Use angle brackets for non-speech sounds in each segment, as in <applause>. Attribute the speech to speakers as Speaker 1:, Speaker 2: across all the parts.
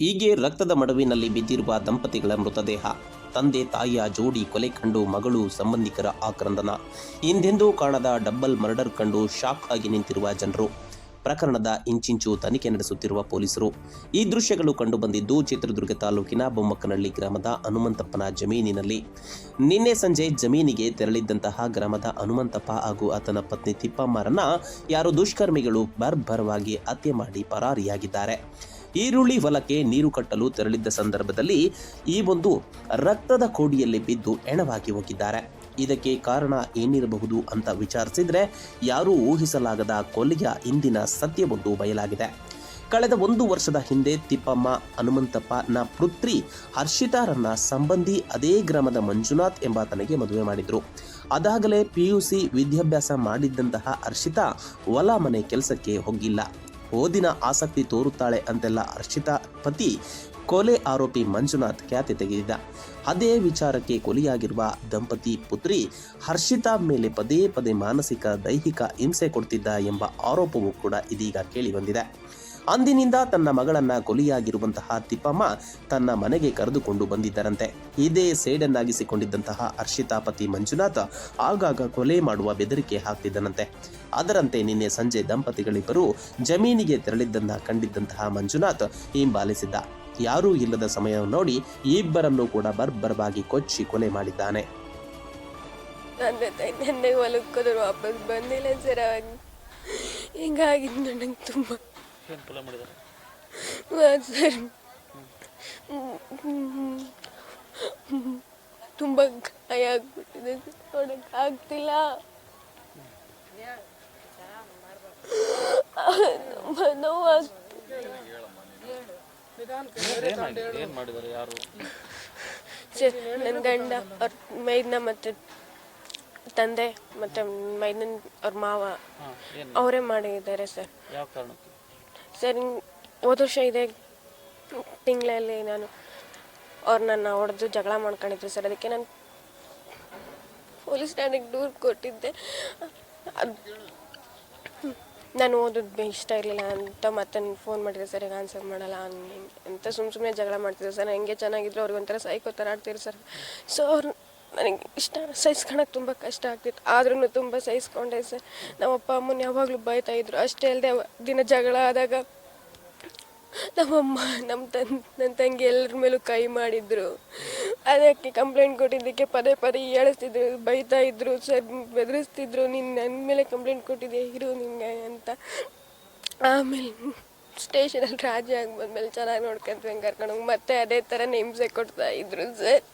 Speaker 1: ಹೀಗೆ ರಕ್ತದ ಮಡುವಿನಲ್ಲಿ ಬಿದ್ದಿರುವ ದಂಪತಿಗಳ ಮೃತದೇಹ, ತಂದೆ ತಾಯಿಯ ಜೋಡಿ ಕೊಲೆ ಕಂಡು ಮಗಳು, ಸಂಬಂಧಿಕರ ಆಕ್ರಂದನ. ಹಿಂದೆಂದೂ ಕಾಣದ ಡಬ್ಬಲ್ ಮರ್ಡರ್ ಕಂಡು ಶಾಕ್ ಆಗಿ ನಿಂತಿರುವ ಜನರು. ಪ್ರಕರಣದ ಇಂಚಿಂಚು ತನಿಖೆ ನಡೆಸುತ್ತಿರುವ ಪೊಲೀಸರು. ಈ ದೃಶ್ಯಗಳು ಕಂಡುಬಂದಿದ್ದು ಚಿತ್ರದುರ್ಗ ತಾಲೂಕಿನ ಬೊಮ್ಮಕ್ಕನಹಳ್ಳಿ ಗ್ರಾಮದ ಹನುಮಂತಪ್ಪನ ಜಮೀನಿನಲ್ಲಿ. ನಿನ್ನೆ ಸಂಜೆ ಜಮೀನಿಗೆ ತೆರಳಿದ್ದಂತಹ ಗ್ರಾಮದ ಹನುಮಂತಪ್ಪ ಹಾಗೂ ಆತನ ಪತ್ನಿ ತಿಪ್ಪಮ್ಮರನ್ನ ಯಾರು ದುಷ್ಕರ್ಮಿಗಳು ಬರ್ಬರವಾಗಿ ಹತ್ಯೆ ಮಾಡಿ ಪರಾರಿಯಾಗಿದ್ದಾರೆ. ಈರುಳ್ಳಿ ಹೊಲಕ್ಕೆ ನೀರು ಕಟ್ಟಲು ತೆರಳಿದ್ದ ಸಂದರ್ಭದಲ್ಲಿ ಈ ಒಂದು ರಕ್ತದ ಕೋಡಿಯಲ್ಲಿ ಬಿದ್ದು ಎಣವಾಗಿ ಹೋಗಿದ್ದಾರೆ. ಇದಕ್ಕೆ ಕಾರಣ ಏನಿರಬಹುದು ಅಂತ ವಿಚಾರಿಸಿದ್ರೆ ಯಾರೂ ಊಹಿಸಲಾಗದ ಕೊಲೆಯ ಇಂದಿನ ಸತ್ಯವೊಂದು ಬಯಲಾಗಿದೆ. ಕಳೆದ ಒಂದು ವರ್ಷದ ಹಿಂದೆ ತಿಪ್ಪಮ್ಮ, ಹನುಮಂತಪ್ಪನ ಪುತ್ರಿ ಹರ್ಷಿತಾರನ್ನ ಸಂಬಂಧಿ ಅದೇ ಗ್ರಾಮದ ಮಂಜುನಾಥ್ ಎಂಬಾತನಿಗೆ ಮದುವೆ ಮಾಡಿದ್ರು. ಅದಾಗಲೇ ಪಿಯುಸಿ ವಿದ್ಯಾಭ್ಯಾಸ ಮಾಡಿದ್ದಂತಹ ಹರ್ಷಿತಾ ಹೊಲ ಮನೆ ಕೆಲಸಕ್ಕೆ ಹೋಗಿಲ್ಲ. ಓದಿನ ಆಸಕ್ತಿ ತೋರುತ್ತಾಳೆ ಅಂತೆಲ್ಲ ಹರ್ಷಿತಾ ಪತಿ ಕೊಲೆ ಆರೋಪಿ ಮಂಜುನಾಥ್ ಖ್ಯಾತಿ ತೆಗೆದಿದ್ದ. ಅದೇ ವಿಚಾರಕ್ಕೆ ಕೊಲೆಯಾಗಿರುವ ದಂಪತಿ ಪುತ್ರಿ ಹರ್ಷಿತಾ ಮೇಲೆ ಪದೇ ಪದೇ ಮಾನಸಿಕ ದೈಹಿಕ ಹಿಂಸೆ ಕೊಡ್ತಿದ್ದ ಎಂಬ ಆರೋಪವೂ ಕೂಡ ಇದೀಗ ಕೇಳಿಬಂದಿದೆ ಅಂದಿನಿಂದ ತನ್ನ ಮಗಳನ್ನ ಕೊಲೆಯಾಗಿರುವಂತಹ ತಿಪ್ಪಮ್ಮ ತನ್ನ ಮನೆಗೆ ಕರೆದುಕೊಂಡು ಬಂದಿದ್ದರಂತೆ. ಇದೇ ಸೇಡನ್ನಾಗಿಸಿಕೊಂಡಿದ್ದಂತಹ ಹರ್ಷಿತಾ ಪತಿ ಮಂಜುನಾಥ್ ಆಗಾಗ ಕೊಲೆ ಮಾಡುವ ಬೆದರಿಕೆ ಹಾಕ್ತಿದ್ದನಂತೆ. ಅದರಂತೆ ನಿನ್ನೆ ಸಂಜೆ ದಂಪತಿಗಳಿಬ್ಬರು ಜಮೀನಿಗೆ ತೆರಳಿದ್ದನ್ನ ಕಂಡಿದ್ದಂತಹ ಮಂಜುನಾಥ್ ಹಿಂಬಾಲಿಸಿದ್ದ. ಯಾರೂ ಇಲ್ಲದ ಸಮಯ ನೋಡಿ ಇಬ್ಬರನ್ನು ಕೂಡ ಬರ್ಬರವಾಗಿ ಕೊಚ್ಚಿ ಕೊಲೆ ಮಾಡಿದ್ದಾನೆ.
Speaker 2: ನನ್ನ ನೆನ್ನೆ ಬಂದಿಲ್ಲ ಸರ್ ಅವಾಗ ಹಿಂಗಾಗಿದ್ದು ನನಗೆ ತುಂಬ
Speaker 3: ಏನು
Speaker 2: ಸರ್ ತುಂಬ ಗಾಯ ಆಗ್ಬಿಟ್ಟಿದೆ. ಆಗ್ತಿಲ್ಲ. <laughs>
Speaker 3: ಏನು ಮಾಡಿದ್ದಾರೆ ಯಾರು?
Speaker 2: ಸರ್ ನನ್ನ ಗಂಡ ಅವ್ರ ಮೈದ್ನ ಮತ್ತು ತಂದೆ ಮತ್ತು ಮೈದ್ನ ಅವ್ರ ಮಾವ ಅವರೇ ಮಾಡಿದ್ದಾರೆ ಸರ್.
Speaker 3: ಯಾವ ಕಾರಣಕ್ಕೆ?
Speaker 2: ಸರ್, ಹೋದ ವರ್ಷ ಇದೇ. ತಿಂಗಳಲ್ಲಿ ನಾನು ಅವ್ರು ನನ್ನ ಹೊಡೆದು ಜಗಳ ಮಾಡ್ಕೊಂಡಿದ್ರು ಸರ್. ಅದಕ್ಕೆ ನಾನು ಪೊಲೀಸ್ ಠಾಣೆಗೆ ದೂರು ಕೊಟ್ಟಿದ್ದೆ. ಅದು ನಾನು ಓದೋದು ಇಷ್ಟ ಇರಲಿಲ್ಲ ಅಂತ ಮತ್ತೆ ಫೋನ್ ಮಾಡಿದೆ ಸರ್ ಆನ್ಸರ್ ಮಾಡಲ್ಲ ಅಂತ ಸುಮ್ಮ ಸುಮ್ಮನೆ ಜಗಳ ಮಾಡ್ತಿದ್ರು ಸರ್. ಹೆಂಗೆ ಚೆನ್ನಾಗಿದ್ರು ಅವ್ರಿಗೆ ಒಂಥರ ಸೈಕೋ ಥರ ಆಡ್ತೀರಿ ಸರ್. ಸೊ ಅವ್ರು ನನಗೆ ಇಷ್ಟ. ಸಹಿಸ್ಕೊಳಕ್ಕೆ ತುಂಬ ಕಷ್ಟ ಆಗ್ತಿತ್ತು. ಆದ್ರೂ ತುಂಬ ಸಹಿಸ್ಕೊಂಡೆ ಸರ್. ನಮ್ಮ ಅಪ್ಪ ಅಮ್ಮನ ಯಾವಾಗಲೂ ಬೈತಾ ಇದ್ರು. ಅಷ್ಟೇ ಅಲ್ಲದೆ ದಿನ ಜಗಳ ಆದಾಗ ನಮ್ಮಮ್ಮ ನಮ್ಮ ತನ್ ನನ್ನ ತಂಗಿ ಎಲ್ಲರ ಮೇಲೂ ಕೈ ಮಾಡಿದ್ರು. ಅದಕ್ಕೆ ಕಂಪ್ಲೇಂಟ್ ಕೊಟ್ಟಿದ್ದಕ್ಕೆ ಪದೇ ಪದೇ ಹೇಳಿಸ್ತಿದ್ರು ಬೈತಾ ಇದ್ರು, ಸರ್, ಬೆದರಿಸ್ತಿದ್ರು, ನೀನು ನನ್ನ ಮೇಲೆ ಕಂಪ್ಲೇಂಟ್ ಕೊಟ್ಟಿದ್ದೆ ಇರು ನಿಂಗೆ ಅಂತ. ಆಮೇಲೆ ಸ್ಟೇಷನಲ್ಲಿ ರಾಜಿ ಆಗಿ ಬಂದ್ಮೇಲೆ ಚೆನ್ನಾಗಿ ನೋಡ್ಕೊಂತ ಕರ್ಕೊಂಡು ಮತ್ತೆ ಅದೇ ಥರ ಹಿಂಸೆ ಕೊಡ್ತಾ ಇದ್ರು ಸರ್.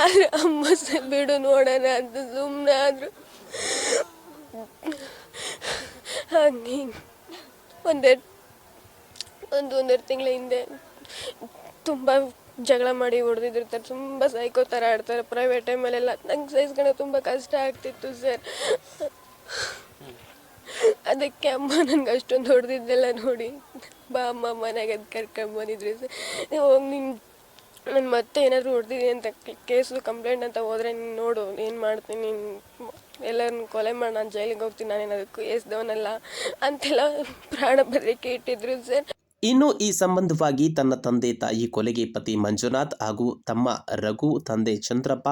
Speaker 2: ಆದ್ರೆ ಅಮ್ಮ ಸರ್ ಬಿಡು ನೋಡೋಣ ಅಂತ ಸುಮ್ಮನೆ ಆದ್ರು. ಹಾಗೆ ಒಂದೆರಡು, ಒಂದು ಒಂದೆರಡು ತಿಂಗಳ ಹಿಂದೆ ತುಂಬ ಜಗಳ ಮಾಡಿ ಹೊಡೆದಿದ್ದಿರ್ತಾರೆ. ತುಂಬ ಸೈಕೋ ಥರ ಆಡ್ತಾರೆ ಪ್ರೈವೇಟ್ ಟೈಮಲ್ಲೆಲ್ಲ ನಂಗೆ ಸಹಿಸ್ಕೊಳ್ಳೋ ತುಂಬ ಕಷ್ಟ ಆಗ್ತಿತ್ತು ಸರ್ ಅದಕ್ಕೆ ಅಮ್ಮ ನನಗೆ ಅಷ್ಟೊಂದು ಹೊಡೆದಿದ್ದೆಲ್ಲ ನೋಡಿ ಬಾ ಅಮ್ಮ ಮನೆಗೆ ಅದು ಕರ್ಕೊಂಡು ಬಂದಿದ್ರಿ ಸರ್ ಹೋಗಿ ನೀನು ನಾನು ಮತ್ತೆ ಏನಾದರೂ ಹೊಡೆದಿದ್ದೀನಿ ಅಂತ ಕೇಸು ಕಂಪ್ಲೇಂಟ್ ಅಂತ ಹೋದರೆ ನೀನು ನೋಡು, ಏನು ಮಾಡ್ತೀನಿ ನೀನು ಎಲ್ಲರನ್ನು ಕೊಲೆ ಮಾಡಿ, ನಾನು ಜೈಲಿಗೆ ಹೋಗ್ತೀನಿ, ನಾನು ಏನಾದರೂ ಎಸ್ದವನಲ್ಲ ಅಂತೆಲ್ಲ ಪ್ರಾಣ ಬೆದರಿಕೆ ಇಟ್ಟಿದ್ರು ಸರ್.
Speaker 1: ಇನ್ನು ಈ ಸಂಬಂಧವಾಗಿ ತನ್ನ ತಂದೆ ತಾಯಿ ಕೊಲೆಗೆ ಪತಿ ಮಂಜುನಾಥ್ ಹಾಗೂ ತಮ್ಮ ರಘು ತಂದೆ ಚಂದ್ರಪ್ಪ,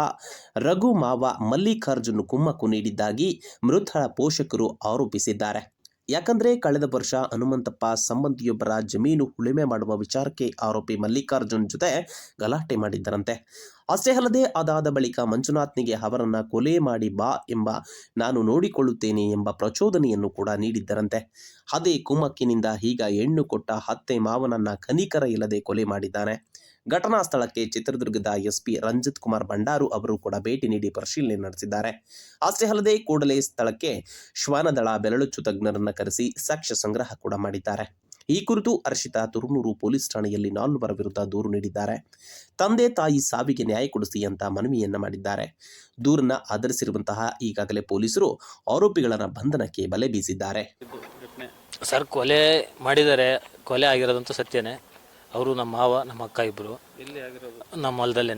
Speaker 1: ರಘು ಮಾವ ಮಲ್ಲಿಕಾರ್ಜುನ್ ಕುಮ್ಮಕ್ಕು ನೀಡಿದ್ದಾಗಿ ಮೃತರ ಪೋಷಕರು ಆರೋಪಿಸಿದ್ದಾರೆ. ಯಾಕಂದ್ರೆ ಕಳೆದ ವರ್ಷ ಹನುಮಂತಪ್ಪ ಸಂಬಂಧಿಯೊಬ್ಬರ ಜಮೀನು ಉಳಿಮೆ ಮಾಡುವ ವಿಚಾರಕ್ಕೆ ಆರೋಪಿ ಮಲ್ಲಿಕಾರ್ಜುನ್ ಜೊತೆ ಗಲಾಟೆ ಮಾಡಿದ್ದರಂತೆ. ಅಷ್ಟೇ ಅಲ್ಲದೆ ಅದಾದ ಬಳಿಕ ಮಂಜುನಾಥ್ನಿಗೆ ಅವರನ್ನ ಕೊಲೆ ಮಾಡಿ ಬಾ ಎಂಬ ನಾನು ನೋಡಿಕೊಳ್ಳುತ್ತೇನೆ ಎಂಬ ಪ್ರಚೋದನೆಯನ್ನು ಕೂಡ ನೀಡಿದ್ದರಂತೆ. ಅದೇ ಕುಮ್ಮಕ್ಕಿನಿಂದ ಈಗ ಹೆಣ್ಣು ಕೊಟ್ಟ ಹತ್ತೆ ಮಾವನನ್ನ ಕನಿಕರ ಇಲ್ಲದೆ ಕೊಲೆ ಮಾಡಿದ್ದಾನೆ. ಘಟನಾ ಸ್ಥಳಕ್ಕೆ ಚಿತ್ರದುರ್ಗದ ಎಸ್ಪಿ ರಂಜಿತ್ ಕುಮಾರ್ ಭಂಡಾರು ಅವರು ಕೂಡ ಭೇಟಿ ನೀಡಿ ಪರಿಶೀಲನೆ ನಡೆಸಿದ್ದಾರೆ. ಅಷ್ಟೇ ಅಲ್ಲದೆ ಕೂಡಲೇ ಸ್ಥಳಕ್ಕೆ ಶ್ವಾನದಳ ಬೆರಳುಚ್ಚು ತಜ್ಞರನ್ನು ಕರೆಸಿ ಸಾಕ್ಷ್ಯ ಸಂಗ್ರಹ ಕೂಡ ಮಾಡಿದ್ದಾರೆ. ಈ ಕುರಿತು ಅರ್ಷಿತಾ ತುರುನೂರು ಪೊಲೀಸ್ ಠಾಣೆಯಲ್ಲಿ ನಾಲ್ವರ ವಿರುದ್ಧ ದೂರು ನೀಡಿದ್ದಾರೆ. ತಂದೆ ತಾಯಿ ಸಾವಿಗೆ ನ್ಯಾಯ ಕೊಡಿಸಿ ಅಂತ ಮನವಿಯನ್ನ ಮಾಡಿದ್ದಾರೆ. ದೂರನ್ನ ಆಧರಿಸಿರುವಂತಹ ಈಗಾಗಲೇ ಪೊಲೀಸರು ಆರೋಪಿಗಳನ್ನ ಬಂಧನಕ್ಕೆ ಬಲೆ ಬೀಸಿದ್ದಾರೆ.
Speaker 4: ಸರ್, ಕೊಲೆ ಮಾಡಿದ್ದಾರೆ ಕೊಲೆ ಆಗಿರೋದಂತೂ ಸತ್ಯನೇ. ಅವರು ನಮ್ಮ ಮಾವ ನಮ್ಮ ಅಕ್ಕ ಇಬ್ಬರು
Speaker 3: ಎಲ್ಲಿ ಆಗಿರೋದು?
Speaker 4: ನಮ್ಮ ಹೊಲದಲ್ಲೇ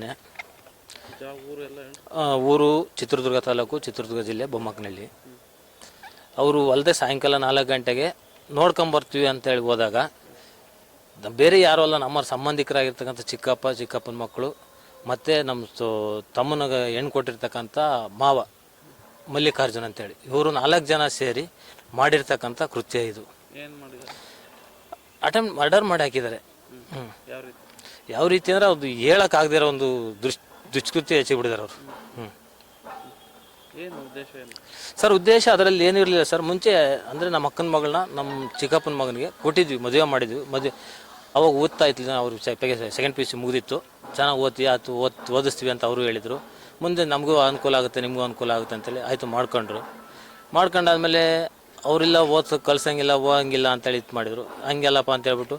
Speaker 3: ಯಾವ ಊರು ಎಲ್ಲ ಹೇಳಿ.
Speaker 4: ಊರು ಚಿತ್ರದುರ್ಗ ತಾಲೂಕು ಚಿತ್ರದುರ್ಗ ಜಿಲ್ಲೆ ಬೊಮ್ಮಕ್ಕನಹಳ್ಳಿ. ಅವರು ಹೊಲದೆ ಸಾಯಂಕಾಲ ನಾಲ್ಕು ಗಂಟೆಗೆ ನೋಡ್ಕೊಂಬರ್ತೀವಿ ಅಂತೇಳಿ ಹೋದಾಗ ನಮ್ಮ ಬೇರೆ ಯಾರೂ ಅಲ್ಲ ನಮ್ಮ ಸಂಬಂಧಿಕರಾಗಿರ್ತಕ್ಕಂಥ ಚಿಕ್ಕಪ್ಪ ಚಿಕ್ಕಪ್ಪನ ಮಕ್ಕಳು ಮತ್ತು ನಮ್ಮ ಸೊ- ತಮ್ಮನಿಗೆ ಹೆಣ್ಣು ಕೊಟ್ಟಿರ್ತಕ್ಕಂಥ ಮಾವ ಮಲ್ಲಿಕಾರ್ಜುನ್ ಅಂತೇಳಿ ಇವರು ನಾಲ್ಕು ಜನ ಸೇರಿ ಮಾಡಿರ್ತಕ್ಕಂಥ ಕೃತ್ಯ ಇದು.
Speaker 3: ಏನು ಮಾಡಿದ್ದಾರೆ?
Speaker 4: ಅಟೆಂಪ್ಟ್ ಮರ್ಡರ್ ಮಾಡಿ ಹಾಕಿದ್ದಾರೆ.
Speaker 3: ಯಾವ ರೀತಿ
Speaker 4: ಯಾವ ರೀತಿ ಅಂದರೆ ಅದು ಹೇಳೋಕ್ಕಾಗದಿರೋ ಒಂದು ದುಷ್ಕೃತಿ ದುಷ್ಕೃತ್ಯ ಹೆಚ್ಚಿಬಿಟ್ಟಿದ್ದಾರೆ ಅವರು. ಹ್ಞೂ
Speaker 3: ಏನು ಏನು?
Speaker 4: ಸರ್ ಉದ್ದೇಶ ಅದರಲ್ಲಿ ಏನಿರಲಿಲ್ಲ ಸರ್ ಮುಂಚೆ ಅಂದರೆ ನಮ್ಮ ಅಕ್ಕನ ಮಗಳನ್ನ ನಮ್ಮ ಚಿಕ್ಕಪ್ಪನ ಮಗನಿಗೆ ಕೊಟ್ಟಿದ್ವಿ ಮದುವೆ ಮಾಡಿದ್ವಿ. ಮದುವೆ ಅವಾಗ ಓದ್ತಾ ಇತ್ತು ಅವರು ಸೆಕೆಂಡ್ ಪಿ ಯು ಸಿ ಮುಗಿದಿತ್ತು. ಚೆನ್ನಾಗಿ ಓದ್ತಿ ಆಯ್ತು ಓದ್ ಓದಿಸ್ತೀವಿ ಅಂತ ಅವರು ಹೇಳಿದರು. ಮುಂದೆ ನಮಗೂ ಅನುಕೂಲ ಆಗುತ್ತೆ ನಿಮಗೂ ಅನುಕೂಲ ಆಗುತ್ತೆ ಅಂತೇಳಿ ಆಯಿತು ಮಾಡ್ಕೊಂಡ್ರು. ಮಾಡ್ಕೊಂಡಾದ್ಮೇಲೆ ಅವರೆಲ್ಲ ಓದ್ಸೋಕೆ ಕಳ್ಸೋಂಗಿಲ್ಲ ಹೋಗಂಗಿಲ್ಲ ಅಂತೇಳಿ ಇದು ಮಾಡಿದರು. ಹಂಗೆಲ್ಲಪ್ಪ ಅಂತ ಹೇಳ್ಬಿಟ್ಟು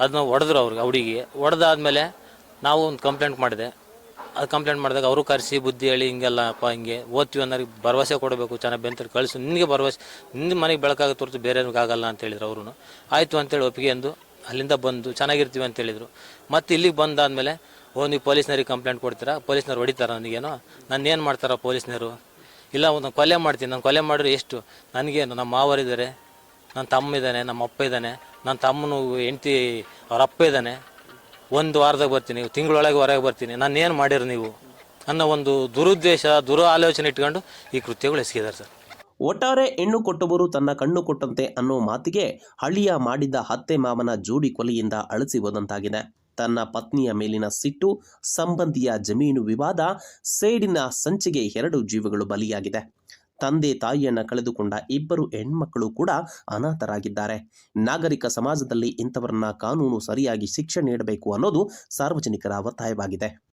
Speaker 4: ಅದನ್ನ ಹೊಡೆದ್ರು ಅವ್ರಿಗೆ ಹುಡುಗಿ. ಹೊಡೆದಾದ್ಮೇಲೆ ನಾವು ಒಂದು ಕಂಪ್ಲೇಂಟ್ ಮಾಡಿದೆ. ಅದು ಕಂಪ್ಲೇಂಟ್ ಮಾಡಿದಾಗ ಅವರು ಕರೆಸಿ, ಬುದ್ಧಿ ಹೇಳಿ ಹಿಂಗೆಲ್ಲಪ್ಪ ಹಿಂಗೆ ಓದ್ತೀವಿ ಅನ್ನೋರಿಗೆ ಭರವಸೆ ಕೊಡಬೇಕು ಚೆನ್ನಾಗಿ ಬೆಂತ ಕಳಿಸು, ನಿನಗೆ ಭರವಸೆ ನಿನ್ನ ಮನೆಗೆ ಬೆಳಕಾಗ ತೋರಿಸು ಬೇರೆ ಆಗಲ್ಲ ಅಂತ ಹೇಳಿದ್ರು ಅವರು ಆಯಿತು ಅಂತೇಳಿ ಒಪ್ಪಿಗೆ ಎಂದು ಅಲ್ಲಿಂದ ಬಂದು ಚೆನ್ನಾಗಿರ್ತೀವಿ ಅಂತ ಹೇಳಿದರು. ಮತ್ತು ಇಲ್ಲಿಗೆ ಬಂದಾದಮೇಲೆ, ಓ, ನೀವು ಪೊಲೀಸ್ನವ್ರಿಗೆ ಕಂಪ್ಲೇಂಟ್ ಕೊಡ್ತೀರಾ? ಪೊಲೀಸ್ನವ್ರು ಹೊಡಿತಾರ ನನಗೇನೋ? ನಾನು ಏನು ಮಾಡ್ತಾರ ಪೊಲೀಸ್ನವರು? ಇಲ್ಲ, ಒಂದು ಕೊಲೆ ಮಾಡ್ತೀನಿ. ನಾನು ಕೊಲೆ ಮಾಡಿದ್ರೆ ಎಷ್ಟು? ನನಗೇನು? ನಮ್ಮ ಮಾವರಿದ್ದಾರೆ ನನ್ನ ತಮ್ಮ ಇದ್ದಾನೆ ನಮ್ಮ ಅಪ್ಪ ಇದ್ದಾನೆ ನನ್ನ ತಮ್ಮನು ಹೆಂಡ್ತಿ ಅವ್ರ ಅಪ್ಪ ಇದ್ದಾನೆ. ಒಂದು ವಾರದಾಗ ಬರ್ತೀನಿ ತಿಂಗಳೊಳಗೆ ಹೊರಗೆ ಬರ್ತೀನಿ. ನಾನು ಏನು ಮಾಡಿರಿ ನೀವು? ಅನ್ನೋ ಒಂದು ದುರುದ್ದೇಶ, ದುರ ಆಲೋಚನೆ ಇಟ್ಕೊಂಡು ಈ ಕೃತ್ಯಗಳು ಎಸಗಿದ್ದಾರೆ ಸರ್.
Speaker 1: ಒಟ್ಟಾರೆ ಹೆಣ್ಣು ಕೊಟ್ಟವರು ತನ್ನ ಕಣ್ಣು ಕೊಟ್ಟಂತೆ ಅನ್ನೋ ಮಾತಿಗೆ ಹಳಿಯ ಮಾಡಿದ್ದ ಹತ್ತೆ ಮಾವನ ಜೋಡಿ ಕೊಲೆಯಿಂದ ಅಳಸಿ ಹೋದಂತಾಗಿದೆ. ತನ್ನ ಪತ್ನಿಯ ಮೇಲಿನ ಸಿಟ್ಟು, ಸಂಬಂಧಿಯ ಜಮೀನು ವಿವಾದ, ಸೇಡಿನ ಸಂಚಿಗೆ ಎರಡು ಜೀವಗಳು ಬಲಿಯಾಗಿದೆ. ತಂದೆ ತಾಯಿಯನ್ನು ಕಳೆದುಕೊಂಡ ಇಬ್ಬರು ಹೆಣ್ಮಕ್ಕಳು ಕೂಡ ಅನಾಥರಾಗಿದ್ದಾರೆ. ನಾಗರಿಕ ಸಮಾಜದಲ್ಲಿ ಇಂಥವರನ್ನ ಕಾನೂನು ಸರಿಯಾಗಿ ಶಿಕ್ಷೆ ನೀಡಬೇಕು ಅನ್ನೋದು ಸಾರ್ವಜನಿಕರ ಒತ್ತಾಯವಾಗಿದೆ.